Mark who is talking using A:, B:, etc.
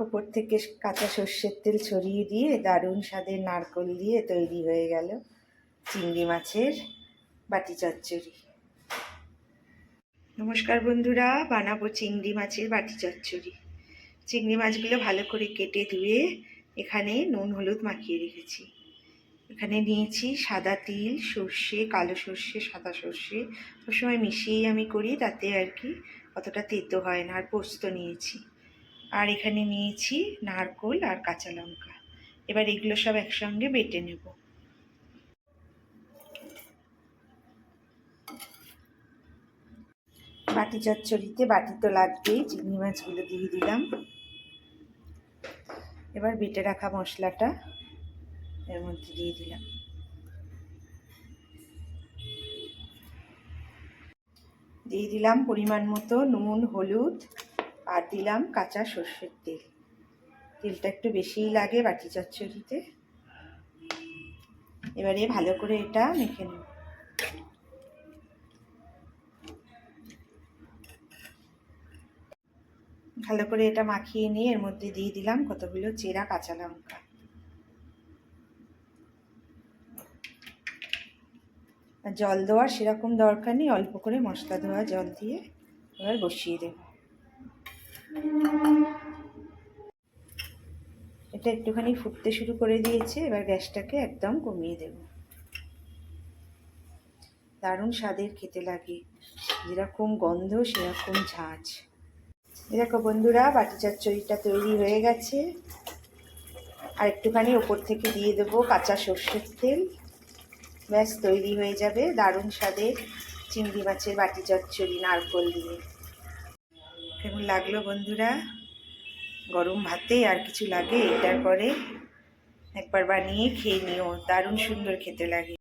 A: ওপর থেকে কাঁচা সর্ষের তেল ছড়িয়ে দিয়ে দারুণ স্বাদের নারকোল দিয়ে তৈরি হয়ে গেল চিংড়ি মাছের বাটি চচ্চড়ি। নমস্কার বন্ধুরা, বানাবো চিংড়ি মাছের বাটি চচ্চড়ি। চিংড়ি মাছগুলো ভালো করে কেটে ধুয়ে এখানে নুন, হলুদ মাখিয়ে রেখেছি। এখানে নিয়েছি সাদা তিল, সর্ষে, কালো সর্ষে, সাদা সর্ষে। সবসময় মিশিয়েই আমি করি, তাতে আর কি অতটা তেতো হয় না, আর পোস্ত নিয়েছি। আর এখানে নিয়েছি নারকোল আর কাঁচা লঙ্কা। এবার এগুলো সব একসঙ্গে বেটে নেব। বাটি চচ্চড়িতে বাটি তো লাগবেই, চিংড়ি মাছগুলো দিয়ে দিলাম। এবার বেটে রাখা মশলাটা এর মধ্যে দিয়ে দিলাম। দিয়ে দিলাম পরিমাণ মতো নুন, হলুদ আর দিলাম কাঁচা সর্ষের তেল। তেলটা একটু বেশিই লাগে বাটি চচ্চড়িতে। এবারে ভালো করে এটা মেখে নেব। ভালো করে এটা মাখিয়ে নিয়ে এর মধ্যে দিয়ে দিলাম কতগুলো চেরা কাঁচা লঙ্কা। জল দেওয়ার সেরকম দরকার নেই, অল্প করে মশলা দেওয়া জল দিয়ে এবার বসিয়ে দেব। এটা একটুখানি ফুটতে শুরু করে দিয়েছে, এবার গ্যাসটাকে একদম কমিয়ে দেব। দারুণ স্বাদের খেতে লাগে, যেরকম গন্ধ, সেরকম ঝাঁঝ দেখো বন্ধুরা বাটি চচ্চড়িটা তৈরি হয়ে গেছে। আর একটুখানি ওপর থেকে দিয়ে দেবো কাঁচা সর্ষের তেল। ব্যাস, তৈরি হয়ে যাবে দারুণ স্বাদের চিংড়ি মাছের বাটি চচ্চড়ি নারকোল দিয়ে। কেমন লাগল বন্ধুরা? গরম ভাতে আর কিছু লাগে? এটার পরে একবার বানিয়ে খেয়ে নিও। দারুণ সুন্দর খেতে লাগে।